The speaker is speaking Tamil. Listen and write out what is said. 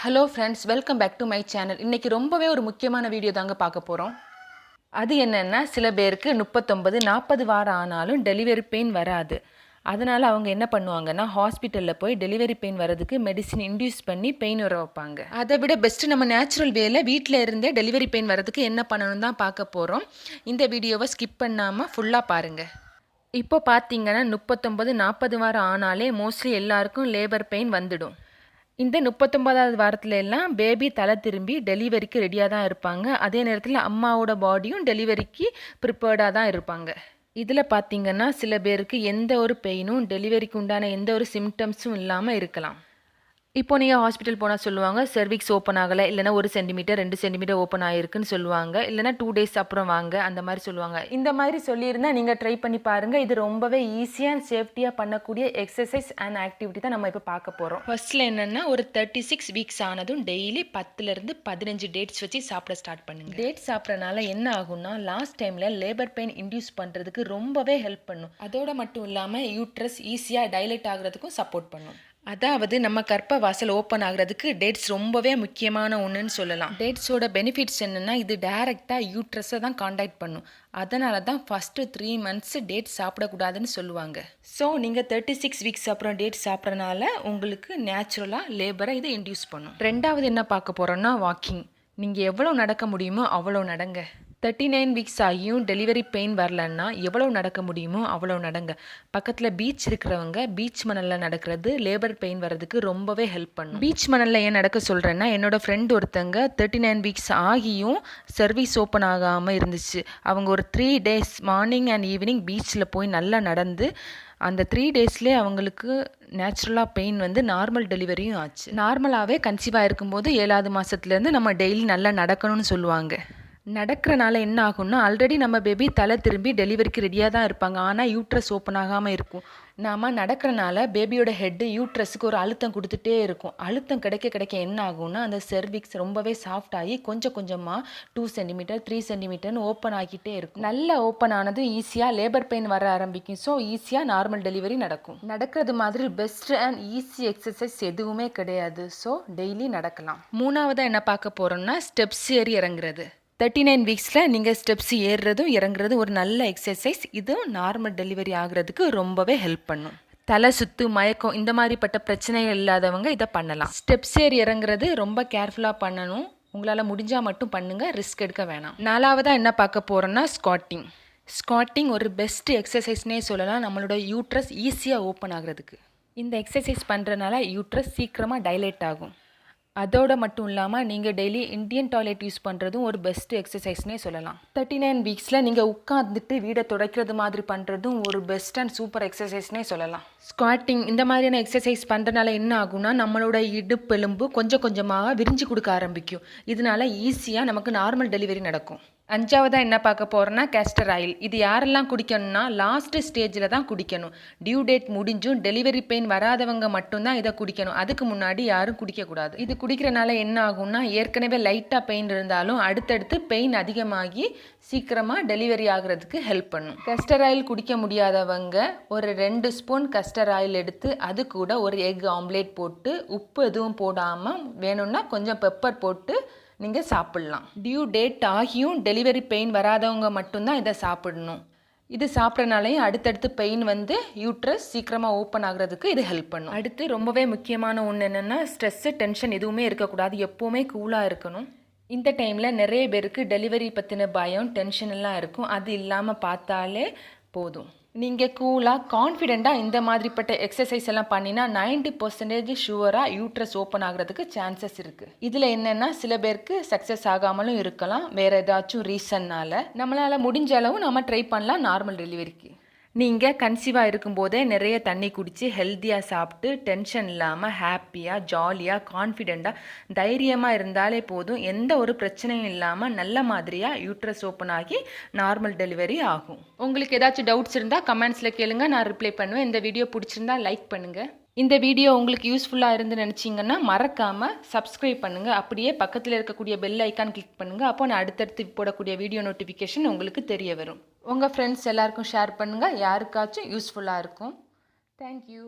Hello friends welcome back to my channel இன்றைக்கி ரொம்பவே ஒரு முக்கியமான வீடியோ தாங்க பார்க்க போகிறோம் அது என்னென்னா சில பேருக்கு முப்பத்தொம்பது நாற்பது வாரம் ஆனாலும் டெலிவரி பெயின் வராது. அதனால் அவங்க என்ன பண்ணுவாங்கன்னா ஹாஸ்பிட்டலில் போய் டெலிவரி பெயின் வரதுக்கு மெடிசின் இன்டியூஸ் பண்ணி பெயின் வர வைப்பாங்க. அதை விட பெஸ்ட்டு நம்ம நேச்சுரல் வேல வீட்டில் இருந்தே டெலிவரி பெயின் வரதுக்கு என்ன பண்ணணும் தான் பார்க்க போகிறோம் இந்த வீடியோவை ஸ்கிப் பண்ணாமல் ஃபுல்லாக பாருங்கள் இப்போ பார்த்தீங்கன்னா முப்பத்தொம்பது நாற்பது வாரம் ஆனாலே மோஸ்ட்லி எல்லாருக்கும் லேபர் பெயின் வந்துடும். இந்த முப்பத்தொம்பதாவது வாரத்தில் எல்லாம் பேபி தலை திரும்பி டெலிவரிக்கு ரெடியாக தான் இருப்பாங்க. அதே நேரத்தில் அம்மாவோட பாடியும் டெலிவரிக்கு ப்ரிப்பேர்டாக தான் இருப்பாங்க. இதில் பார்த்தீங்கன்னா சில பேருக்கு எந்த ஒரு பெயினும் டெலிவரிக்கு உண்டான எந்த ஒரு சிம்டம்ஸும் இல்லாமல் இருக்கலாம். இப்போ நீங்கள் ஹாஸ்பிட்டல் போனால் சொல்லுவாங்க சர்விக்ஸ் ஓப்பன் ஆகலை இல்லைனா ஒரு சென்டிமீட்டர் ரெண்டு சென்டிமீட்டர் ஓப்பன் ஆகிருக்குன்னு சொல்லுவாங்க இல்லைனா டூ டேஸ் அப்புறம் வாங்க அந்த மாதிரி சொல்லுவாங்க. இந்த மாதிரி சொல்லியிருந்தால் நீங்கள் ட்ரை பண்ணி பாருங்கள் இது ரொம்பவே ஈஸியாக அண்ட் சேஃப்டியாக பண்ணக்கூடிய எக்ஸசைஸ் அண்ட் ஆக்டிவிட்டி தான் நம்ம இப்போ பார்க்க போகிறோம் ஃபர்ஸ்ட்டில் என்னென்னா ஒரு தேர்ட்டி சிக்ஸ் வீக்ஸ் ஆனதும் டெய்லி பத்துலேருந்து பதினஞ்சு டேட்ஸ் வச்சு சாப்பிட ஸ்டார்ட் பண்ணுங்க. டேட் சாப்பிட்றனால என்ன ஆகும்னா லாஸ்ட் டைமில் லேபர் பெயின் இன்டியூஸ் பண்ணுறதுக்கு ரொம்பவே ஹெல்ப் பண்ணும். அதோட மட்டும் இல்லாமல் யூட்ரஸ் ஈஸியாக டைலேட் ஆகுறதுக்கும் சப்போர்ட் பண்ணும். அதாவது நம்ம கற்ப வாசல் ஓப்பன் ஆகுறதுக்கு டேட்ஸ் ரொம்பவே முக்கியமான ஒன்றுன்னு சொல்லலாம். டேட்ஸோட பெனிஃபிட்ஸ் என்னென்னா இது டைரெக்டாக யூட்ரஸை தான் காண்டாக்ட் பண்ணும். அதனால தான் ஃபஸ்ட்டு த்ரீ மந்த்ஸ் டேட் சாப்பிடக்கூடாதுன்னு சொல்லுவாங்க. ஸோ நீங்கள் தேர்ட்டி சிக்ஸ் வீக்ஸ் அப்புறம் டேட் சாப்பிட்றனால உங்களுக்கு நேச்சுரலாக லேபரை இதை இன்டியூஸ் பண்ணும். ரெண்டாவது என்ன பார்க்க போகிறோன்னா வாக்கிங் நீங்கள் எவ்வளோ நடக்க முடியுமோ அவ்வளோ நடங்க. தேர்ட்டி நைன் வீக்ஸ் ஆகியும் டெலிவரி பெயின் வரலன்னா எவ்வளோ நடக்க முடியுமோ அவ்வளோ நடங்க. பக்கத்தில் பீச் இருக்கிறவங்க பீச் மணலில் நடக்கிறது லேபர் பெயின் வர்றதுக்கு ரொம்பவே ஹெல்ப் பண்ணும். பீச் மணலில் ஏன் நடக்க சொல்கிறேன்னா என்னோடய ஃப்ரெண்ட் ஒருத்தங்க தேர்ட்டி நைன் வீக்ஸ் ஆகியும் சர்வீஸ் ஓப்பன் ஆகாமல் இருந்துச்சு. அவங்க ஒரு three days morning and evening பீச்சில் போய் நல்லா நடந்து அந்த த்ரீ டேஸ்லேயே அவங்களுக்கு நேச்சுரலாக பெயின் வந்து நார்மல் டெலிவரியும் ஆச்சு. நார்மலாகவே கன்சீவாக இருக்கும்போது ஏழாவது மாதத்துலேருந்து நம்ம டெய்லி நல்லா நடக்கணும்னு சொல்லுவாங்க. நடக்கிறனால என்ன ஆகும்னா ஆல்ரெடி நம்ம பேபி தலை திரும்பி டெலிவரிக்கு ரெடியாக தான் இருப்பாங்க. ஆனால் யூட்ரஸ் ஓப்பன் ஆகாமல் இருக்கும். நாம் நடக்கிறனால பேபியோட ஹெட்டு யூட்ரஸுக்கு ஒரு அழுத்தம் கொடுத்துட்டே இருக்கும். அழுத்தம் கிடைக்க கிடைக்க என்ன ஆகும்னா அந்த செர்விக்ஸ் ரொம்பவே சாஃப்ட் ஆகி கொஞ்சம் கொஞ்சமாக டூ சென்டிமீட்டர் த்ரீ சென்டிமீட்டர்னு ஓப்பன் ஆகிட்டே இருக்கும். நல்லா ஓப்பன் ஆனதும் ஈஸியாக லேபர் பெயின் வர ஆரம்பிக்கும். ஸோ ஈஸியாக நார்மல் டெலிவரி நடக்கும். நடக்கிறது மாதிரி பெஸ்ட் அண்ட் ஈஸி எக்ஸசைஸ் எதுவுமே கிடையாது. ஸோ டெய்லி நடக்கலாம். மூணாவதாக என்ன பார்க்க போகிறோம்னா ஸ்டெப்ஸ் ஏறி இறங்குறது. தேர்ட்டி நைன் வீக்ஸில் நீங்கள் ஸ்டெப்ஸ் ஏறுறதும் இறங்குறதும் ஒரு நல்ல எக்ஸசைஸ் இதுவும் நார்மல் டெலிவரி ஆகிறதுக்கு ரொம்பவே ஹெல்ப் பண்ணும். தலை சுத்து மயக்கம் இந்த மாதிரிப்பட்ட பிரச்சனைகள் இல்லாதவங்க இதை பண்ணலாம். ஸ்டெப்ஸ் ஏறி இறங்குறது ரொம்ப கேர்ஃபுல்லாக பண்ணணும். உங்களால் முடிஞ்சால் மட்டும் பண்ணுங்கள் ரிஸ்க் எடுக்க வேணாம். நாலாவதாக என்ன பார்க்க போகிறோன்னா ஸ்காட்டிங் ஸ்காட்டிங் ஒரு பெஸ்ட் எக்ஸசைஸ்னே சொல்லலாம். நம்மளோட யூட்ரஸ் ஈஸியாக ஓப்பன் ஆகிறதுக்கு. இந்த எக்ஸசைஸ் பண்ணுறனால யூட்ரஸ் சீக்கிரமாக டைலேட் ஆகும். அதோட மட்டும் இல்லாமல் நீங்கள் டெய்லி இந்தியன் டாய்லெட் யூஸ் பண்ணுறதும் ஒரு பெஸ்ட் எக்ஸசைஸ்னே சொல்லலாம். தேர்ட்டி நைன் வீக்ஸில் நீங்கள் உட்காந்துட்டு வீடை துடைக்கிறது மாதிரி பண்ணுறதும் ஒரு பெஸ்ட் அண்ட் சூப்பர் எக்ஸசைஸ்னே சொல்லலாம். ஸ்குவாட்டிங் இந்த மாதிரியான எக்ஸசைஸ் பண்ணுறதுனால என்ன ஆகும்னா நம்மளோட இடுப்பெலும்பு கொஞ்சம் கொஞ்சமாக விரிஞ்சு கொடுக்க ஆரம்பிக்கும். இதனால ஈஸியாக நமக்கு நார்மல் டெலிவரி நடக்கும். அஞ்சாவதாக என்ன பார்க்க போகிறோன்னா கேஸ்டர் ஆயில் இது யாரெல்லாம் குடிக்கணும்னா லாஸ்ட் ஸ்டேஜில் தான் குடிக்கணும். டியூ டேட் முடிஞ்சும் டெலிவரி பெயின் வராதவங்க மட்டும்தான் இதை குடிக்கணும். அதுக்கு முன்னாடி யாரும் குடிக்கக்கூடாது. இது குடிக்கிறனால என்ன ஆகும்னா ஏற்கனவே லைட்டாக பெயின் இருந்தாலும் அடுத்தடுத்து பெயின் அதிகமாகி சீக்கிரமாக டெலிவரி ஆகிறதுக்கு ஹெல்ப் பண்ணும். கஸ்டர் ஆயில் குடிக்க முடியாதவங்க ஒரு ரெண்டு ஸ்பூன் கஸ்டர் ஆயில் எடுத்து அது கூட ஒரு எக் ஆம்லேட் போட்டு உப்பு எதுவும் போடாமல் வேணும்னா கொஞ்சம் பெப்பர் போட்டு நீங்கள் சாப்பிட்லாம். டியூ டேட் ஆகியும் டெலிவரி பெயின் வராதவங்க மட்டும்தான் இதை சாப்பிடணும். இது சாப்பிட்றனாலையும் அடுத்தடுத்து பெயின் வந்து யூட்ரஸ் சீக்கிரமாக ஓப்பன் ஆகுறதுக்கு இது ஹெல்ப் பண்ணும். அடுத்து ரொம்பவே முக்கியமான ஒன்று என்னென்னா ஸ்ட்ரெஸ்ஸு டென்ஷன் எதுவுமே இருக்கக்கூடாது. எப்போவுமே கூலாக இருக்கணும். இந்த டைமில் நிறைய பேருக்கு டெலிவரி பற்றின பயம் டென்ஷன் எல்லாம் இருக்கும். அது இல்லாமல் பார்த்தாலே போதும். நீங்கள் கூலாக கான்ஃபிடெண்ட்டாக இந்த மாதிரிப்பட்ட எக்ஸசைஸ் எல்லாம் பண்ணினா நைன்டி பர்சன்டேஜ் ஷுவராக யூட்ரஸ் ஓப்பன் ஆகிறதுக்கு சான்சஸ் இருக்குது இதில் என்னென்னா சில பேருக்கு சக்ஸஸ் ஆகாமலும் இருக்கலாம். வேறு ஏதாச்சும் ரீசன்னால் நம்மளால் முடிஞ்ச அளவு நம்ம ட்ரை பண்ணலாம் நார்மல் டெலிவரிக்கு நீங்கள் கன்சீவாக இருக்கும்போதே நிறைய தண்ணி குடித்து ஹெல்த்தியாக சாப்பிட்டு டென்ஷன் இல்லாமல் ஹாப்பியாக ஜாலியாக கான்ஃபிடெண்ட்டாக தைரியமாக இருந்தாலே போதும். எந்த ஒரு பிரச்சனையும் இல்லாமல் நல்ல மாதிரியாக யூட்ரஸ் ஓப்பன் ஆகி நார்மல் டெலிவரி ஆகும். உங்களுக்கு ஏதாச்சும் டவுட்ஸ் இருந்தால் கமெண்ட்ஸில் கேளுங்க. நான் ரிப்ளை பண்ணுவேன். இந்த வீடியோ பிடிச்சிருந்தா லைக் பண்ணுங்கள் இந்த வீடியோ உங்களுக்கு யூஸ்ஃபுல்லாக இருந்து நினச்சிங்கன்னா மறக்காமல் சப்ஸ்கிரைப் பண்ணுங்கள் அப்படியே பக்கத்தில் இருக்கக்கூடிய பெல் ஐக்கான் கிளிக் பண்ணுங்கள் அப்போ நான் அடுத்தடுத்து போடக்கூடிய வீடியோ நோட்டிஃபிகேஷன் உங்களுக்கு தெரிய வரும். உங்கள் ஃப்ரெண்ட்ஸ் எல்லாருக்கும் ஷேர் பண்ணுங்கள் யாருக்காச்சும் யூஸ்ஃபுல்லாக இருக்கும். தேங்க்யூ